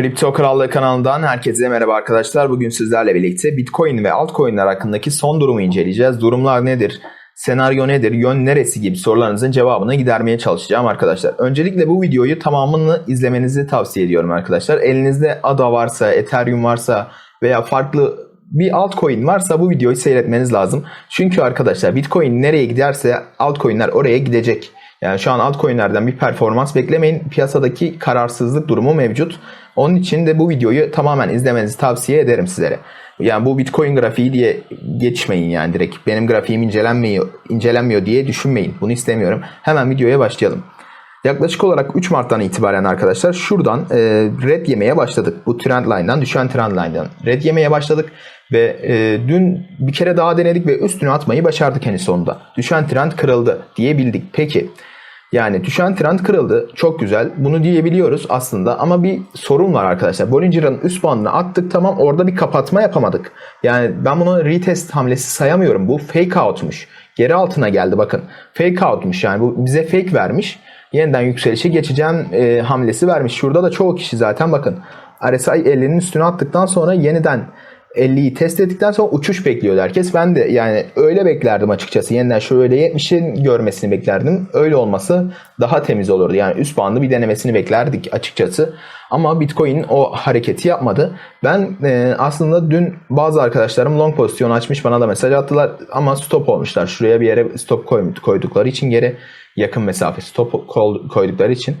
Kripto Krallığı kanalından herkese merhaba arkadaşlar. Bugün sizlerle birlikte Bitcoin ve altcoin'ler hakkındaki son durumu inceleyeceğiz. Durumlar nedir? Senaryo nedir? Yön neresi gibi sorularınızın cevabını gidermeye çalışacağım arkadaşlar. Öncelikle bu videoyu tamamını izlemenizi tavsiye ediyorum arkadaşlar. Elinizde ADA varsa, Ethereum varsa veya farklı bir altcoin varsa bu videoyu seyretmeniz lazım. Çünkü arkadaşlar Bitcoin nereye giderse altcoin'ler oraya gidecek. Yani şu an altcoin'lerden bir performans beklemeyin. Piyasadaki kararsızlık durumu mevcut. Onun için de bu videoyu tamamen izlemenizi tavsiye ederim sizlere. Yani bu Bitcoin grafiği diye geçmeyin yani direkt. Benim grafiğim incelenmiyor, incelenmiyor diye düşünmeyin. Bunu istemiyorum. Hemen videoya başlayalım. Yaklaşık olarak 3 Mart'tan itibaren arkadaşlar şuradan e, red yemeye başladık. Bu trendline'dan, düşen trendline'dan red yemeye başladık. Ve e, dün bir kere daha denedik ve üstüne atmayı başardık en sonunda. Düşen trend kırıldı diyebildik. Peki yani düşen trend kırıldı. Çok güzel. Bunu diyebiliyoruz aslında ama bir sorun var arkadaşlar. Bollinger'ın üst bandına attık tamam orada bir kapatma yapamadık. Yani ben bunu retest hamlesi sayamıyorum. Bu fake out'muş. Geri altına geldi bakın. Fake out'muş yani bu bize fake vermiş. Yeniden yükselişe geçeceğim e, hamlesi vermiş. Şurada da çoğu kişi zaten bakın. RSI 50'nin üstüne attıktan sonra yeniden 50'yi test ettikten sonra uçuş bekliyordu herkes. Ben de yani öyle beklerdim açıkçası. Yeniden şöyle 70'in görmesini beklerdim. Öyle olması daha temiz olurdu. Yani üst bandı bir denemesini beklerdik açıkçası. Ama Bitcoin o hareketi yapmadı. Ben e, aslında dün bazı arkadaşlarım long pozisyon açmış bana da mesaj attılar ama stop olmuşlar. Şuraya bir yere stop koydukları için geri yakın mesafe stop koydukları için.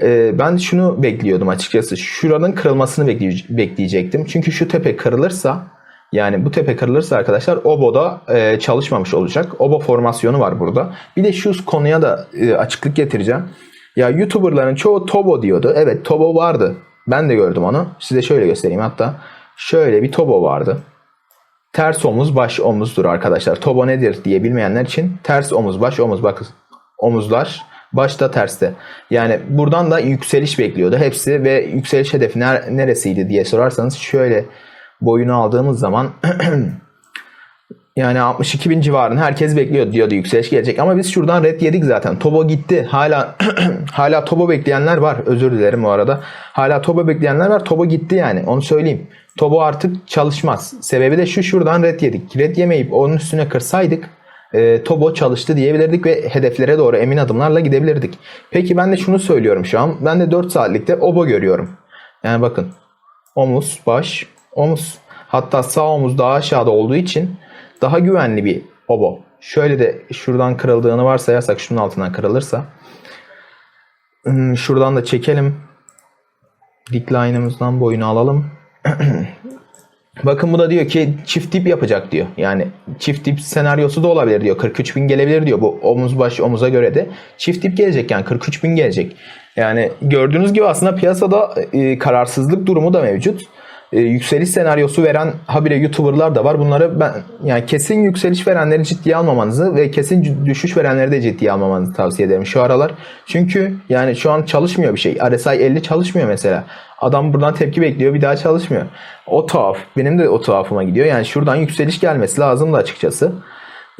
Ee, ben şunu bekliyordum açıkçası. Şuranın kırılmasını bekleyecektim. Çünkü şu tepe kırılırsa yani bu tepe kırılırsa arkadaşlar Obo'da e, çalışmamış olacak. Obo formasyonu var burada. Bir de şu konuya da e, açıklık getireceğim. Ya YouTuber'ların çoğu Tobo diyordu. Evet Tobo vardı. Ben de gördüm onu. Size şöyle göstereyim hatta. Şöyle bir Tobo vardı. Ters omuz baş omuzdur arkadaşlar. Tobo nedir diye bilmeyenler için ters omuz baş omuz bakın. Omuzlar Başta terste. Yani buradan da yükseliş bekliyordu hepsi ve yükseliş hedefi neresiydi diye sorarsanız şöyle boyunu aldığımız zaman yani 62 bin civarını herkes bekliyor diyordu yükseliş gelecek ama biz şuradan red yedik zaten. Tobo gitti. Hala hala Tobo bekleyenler var. Özür dilerim bu arada. Hala Tobo bekleyenler var. Tobo gitti yani. Onu söyleyeyim. Tobo artık çalışmaz. Sebebi de şu şuradan red yedik. Red yemeyip onun üstüne kırsaydık e, Tobo çalıştı diyebilirdik ve hedeflere doğru emin adımlarla gidebilirdik. Peki ben de şunu söylüyorum şu an. Ben de 4 saatlikte Obo görüyorum. Yani bakın omuz, baş, omuz. Hatta sağ omuz daha aşağıda olduğu için daha güvenli bir Obo. Şöyle de şuradan kırıldığını varsayarsak şunun altından kırılırsa hmm, şuradan da çekelim. Decline'ımızdan boyunu alalım. Bakın bu da diyor ki çift tip yapacak diyor. Yani çift tip senaryosu da olabilir diyor. 43 bin gelebilir diyor. Bu omuz baş omuza göre de çift tip gelecek yani 43 bin gelecek. Yani gördüğünüz gibi aslında piyasada e, kararsızlık durumu da mevcut e, yükseliş senaryosu veren habire YouTuber'lar da var. Bunları ben yani kesin yükseliş verenleri ciddiye almamanızı ve kesin düşüş verenleri de ciddiye almamanızı tavsiye ederim şu aralar. Çünkü yani şu an çalışmıyor bir şey. RSI 50 çalışmıyor mesela. Adam buradan tepki bekliyor bir daha çalışmıyor. O tuhaf. Benim de o tuhafıma gidiyor. Yani şuradan yükseliş gelmesi lazım da açıkçası.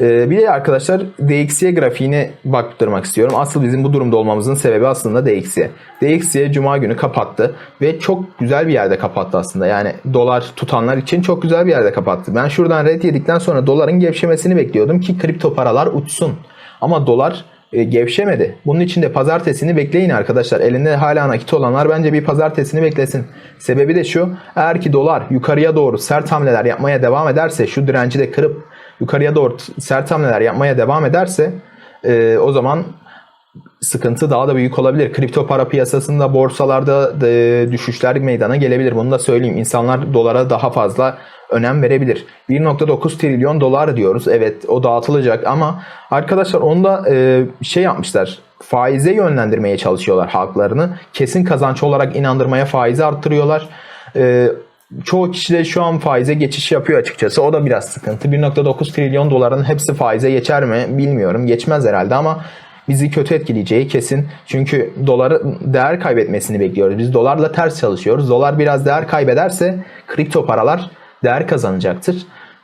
Ee, bir de arkadaşlar DXY grafiğine baktırmak istiyorum. Asıl bizim bu durumda olmamızın sebebi aslında DXY. DXY Cuma günü kapattı ve çok güzel bir yerde kapattı aslında. Yani dolar tutanlar için çok güzel bir yerde kapattı. Ben şuradan red yedikten sonra doların gevşemesini bekliyordum ki kripto paralar uçsun. Ama dolar e, gevşemedi. Bunun için de pazartesini bekleyin arkadaşlar. Elinde hala nakit olanlar bence bir pazartesini beklesin. Sebebi de şu. Eğer ki dolar yukarıya doğru sert hamleler yapmaya devam ederse şu direnci de kırıp yukarıya doğru sert hamleler yapmaya devam ederse e, o zaman sıkıntı daha da büyük olabilir. Kripto para piyasasında, borsalarda e, düşüşler meydana gelebilir. Bunu da söyleyeyim. İnsanlar dolara daha fazla önem verebilir. 1.9 trilyon dolar diyoruz. Evet o dağıtılacak ama arkadaşlar onda e, şey yapmışlar. Faize yönlendirmeye çalışıyorlar halklarını. Kesin kazanç olarak inandırmaya faizi arttırıyorlar. E, çoğu kişi de şu an faize geçiş yapıyor açıkçası. O da biraz sıkıntı. 1.9 trilyon doların hepsi faize geçer mi bilmiyorum. Geçmez herhalde ama bizi kötü etkileyeceği kesin. Çünkü doları değer kaybetmesini bekliyoruz. Biz dolarla ters çalışıyoruz. Dolar biraz değer kaybederse kripto paralar değer kazanacaktır.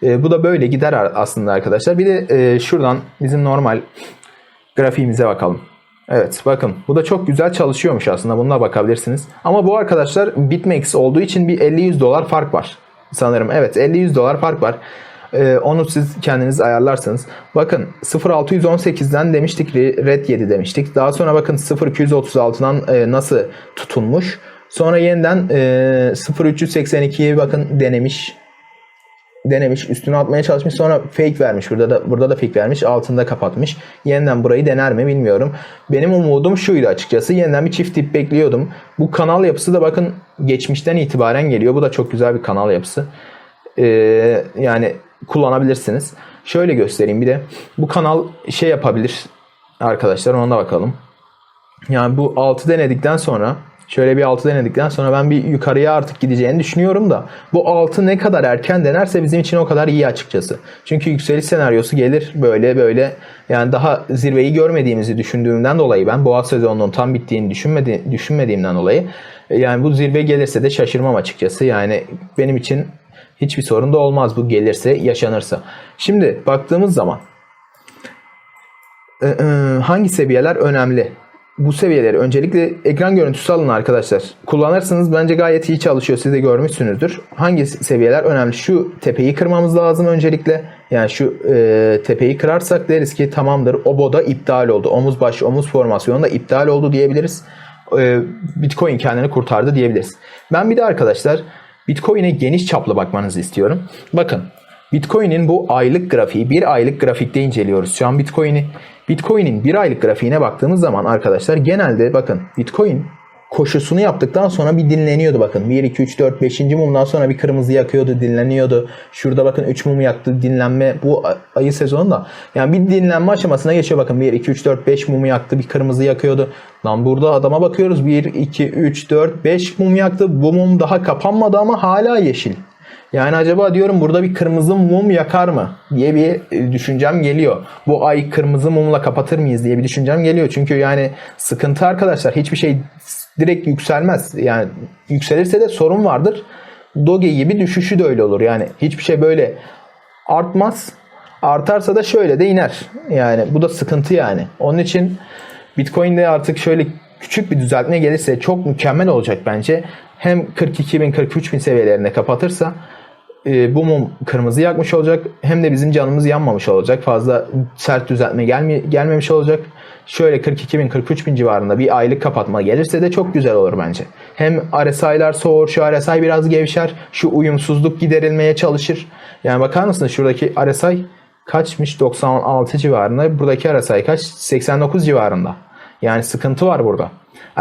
E, bu da böyle gider aslında arkadaşlar. Bir de e, şuradan bizim normal grafiğimize bakalım. Evet bakın bu da çok güzel çalışıyormuş aslında bununla bakabilirsiniz. Ama bu arkadaşlar BitMEX olduğu için bir 50-100 dolar fark var. Sanırım evet 50-100 dolar fark var. Ee, onu siz kendiniz ayarlarsınız. Bakın 0618'den demiştik red 7 demiştik. Daha sonra bakın 0236'dan e, nasıl tutunmuş. Sonra yeniden e, 0382'yi bakın denemiş denemiş, üstüne atmaya çalışmış, sonra fake vermiş. Burada da burada da fake vermiş, altında kapatmış. Yeniden burayı dener mi bilmiyorum. Benim umudum şuydu açıkçası. Yeniden bir çift tip bekliyordum. Bu kanal yapısı da bakın geçmişten itibaren geliyor. Bu da çok güzel bir kanal yapısı. Ee, yani kullanabilirsiniz. Şöyle göstereyim bir de. Bu kanal şey yapabilir arkadaşlar ona da bakalım. Yani bu 6 denedikten sonra Şöyle bir 6 denedikten sonra ben bir yukarıya artık gideceğini düşünüyorum da bu 6 ne kadar erken denerse bizim için o kadar iyi açıkçası. Çünkü yükseliş senaryosu gelir böyle böyle yani daha zirveyi görmediğimizi düşündüğümden dolayı ben boğa sezonunun tam bittiğini düşünmedi, düşünmediğimden dolayı yani bu zirve gelirse de şaşırmam açıkçası. Yani benim için hiçbir sorun da olmaz bu gelirse yaşanırsa. Şimdi baktığımız zaman hangi seviyeler önemli? Bu seviyeleri öncelikle ekran görüntüsü alın arkadaşlar. Kullanırsınız bence gayet iyi çalışıyor. Siz de görmüşsünüzdür. Hangi seviyeler önemli? Şu tepeyi kırmamız lazım öncelikle. Yani şu e, tepeyi kırarsak deriz ki tamamdır. Obo'da iptal oldu. Omuz baş omuz formasyonu da iptal oldu diyebiliriz. E, Bitcoin kendini kurtardı diyebiliriz. Ben bir de arkadaşlar Bitcoin'e geniş çaplı bakmanızı istiyorum. Bakın Bitcoin'in bu aylık grafiği, bir aylık grafikte inceliyoruz şu an Bitcoin'i. Bitcoin'in bir aylık grafiğine baktığımız zaman arkadaşlar genelde bakın Bitcoin koşusunu yaptıktan sonra bir dinleniyordu bakın. 1, 2, 3, 4, 5. mumdan sonra bir kırmızı yakıyordu, dinleniyordu. Şurada bakın 3 mum yaktı, dinlenme bu ayı sezonunda. Yani bir dinlenme aşamasına geçiyor bakın. 1, 2, 3, 4, 5 mumu yaktı, bir kırmızı yakıyordu. Lan burada adama bakıyoruz 1, 2, 3, 4, 5 mum yaktı. Bu mum daha kapanmadı ama hala yeşil. Yani acaba diyorum burada bir kırmızı mum yakar mı diye bir e, düşüncem geliyor. Bu ay kırmızı mumla kapatır mıyız diye bir düşüncem geliyor. Çünkü yani sıkıntı arkadaşlar hiçbir şey direkt yükselmez. Yani yükselirse de sorun vardır. Doge gibi düşüşü de öyle olur. Yani hiçbir şey böyle artmaz. Artarsa da şöyle de iner. Yani bu da sıkıntı yani. Onun için Bitcoin'de artık şöyle küçük bir düzeltme gelirse çok mükemmel olacak bence. Hem 42 bin 43 bin seviyelerinde kapatırsa e, bu mum kırmızı yakmış olacak. Hem de bizim canımız yanmamış olacak. Fazla sert düzeltme gelme, gelmemiş olacak. Şöyle 42 bin 43 bin civarında bir aylık kapatma gelirse de çok güzel olur bence. Hem RSI'lar soğur. Şu RSI biraz gevşer. Şu uyumsuzluk giderilmeye çalışır. Yani bakar mısınız şuradaki RSI kaçmış? 96 civarında. Buradaki RSI kaç? 89 civarında. Yani sıkıntı var burada.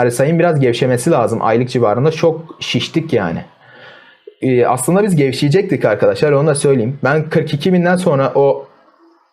RSI'nin biraz gevşemesi lazım. Aylık civarında çok şiştik yani e, aslında biz gevşeyecektik arkadaşlar onu da söyleyeyim. Ben 42 binden sonra o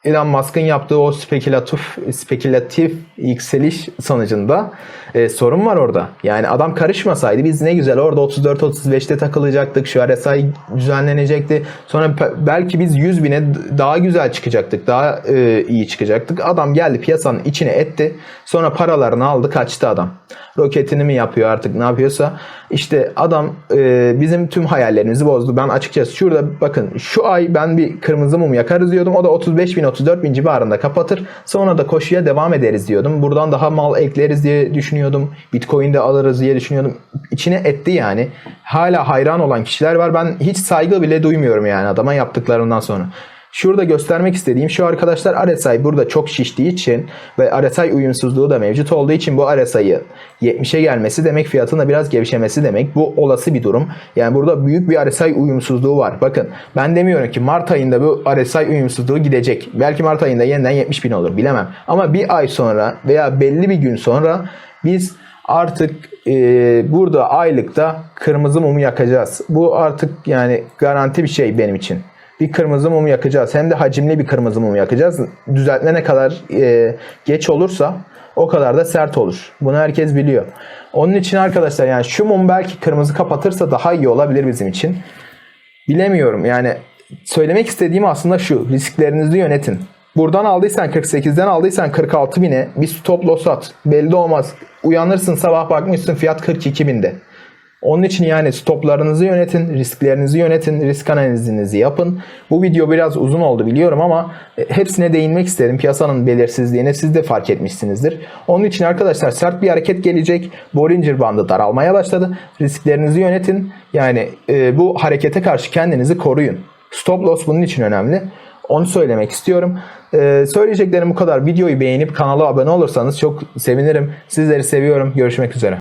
Elon Musk'ın yaptığı o spekülatif spekülatif yükseliş sonucunda e, sorun var orada. Yani adam karışmasaydı biz ne güzel orada 34-35'te takılacaktık. Şu RSI düzenlenecekti. Sonra belki biz 100 bine daha güzel çıkacaktık. Daha e, iyi çıkacaktık. Adam geldi piyasanın içine etti. Sonra paralarını aldı kaçtı adam. Roketini mi yapıyor artık ne yapıyorsa. İşte adam e, bizim tüm hayallerimizi bozdu. Ben açıkçası şurada bakın şu ay ben bir kırmızı mum yakarız diyordum. O da 35 bin 34 bin civarında kapatır. Sonra da koşuya devam ederiz diyordum. Buradan daha mal ekleriz diye düşünüyordum. Bitcoin de alırız diye düşünüyordum. İçine etti yani. Hala hayran olan kişiler var. Ben hiç saygı bile duymuyorum yani adama yaptıklarından sonra. Şurada göstermek istediğim şu arkadaşlar RSI burada çok şiştiği için ve RSI uyumsuzluğu da mevcut olduğu için bu RSI'yi 70'e gelmesi demek fiyatın da biraz gevşemesi demek. Bu olası bir durum. Yani burada büyük bir RSI uyumsuzluğu var. Bakın ben demiyorum ki Mart ayında bu RSI uyumsuzluğu gidecek. Belki Mart ayında yeniden 70 bin olur bilemem. Ama bir ay sonra veya belli bir gün sonra biz artık e, burada aylıkta kırmızı mumu yakacağız. Bu artık yani garanti bir şey benim için bir kırmızı mum yakacağız. Hem de hacimli bir kırmızı mum yakacağız. Düzeltme ne kadar e, geç olursa o kadar da sert olur. Bunu herkes biliyor. Onun için arkadaşlar yani şu mum belki kırmızı kapatırsa daha iyi olabilir bizim için. Bilemiyorum yani söylemek istediğim aslında şu risklerinizi yönetin. Buradan aldıysan 48'den aldıysan 46 bine bir stop loss at. Belli olmaz. Uyanırsın sabah bakmışsın fiyat 42 binde. Onun için yani stoplarınızı yönetin, risklerinizi yönetin, risk analizinizi yapın. Bu video biraz uzun oldu biliyorum ama e, hepsine değinmek istedim. Piyasanın belirsizliğini siz de fark etmişsinizdir. Onun için arkadaşlar sert bir hareket gelecek. Bollinger bandı daralmaya başladı. Risklerinizi yönetin. Yani e, bu harekete karşı kendinizi koruyun. Stop loss bunun için önemli. Onu söylemek istiyorum. Ee, söyleyeceklerim bu kadar. Videoyu beğenip kanala abone olursanız çok sevinirim. Sizleri seviyorum. Görüşmek üzere.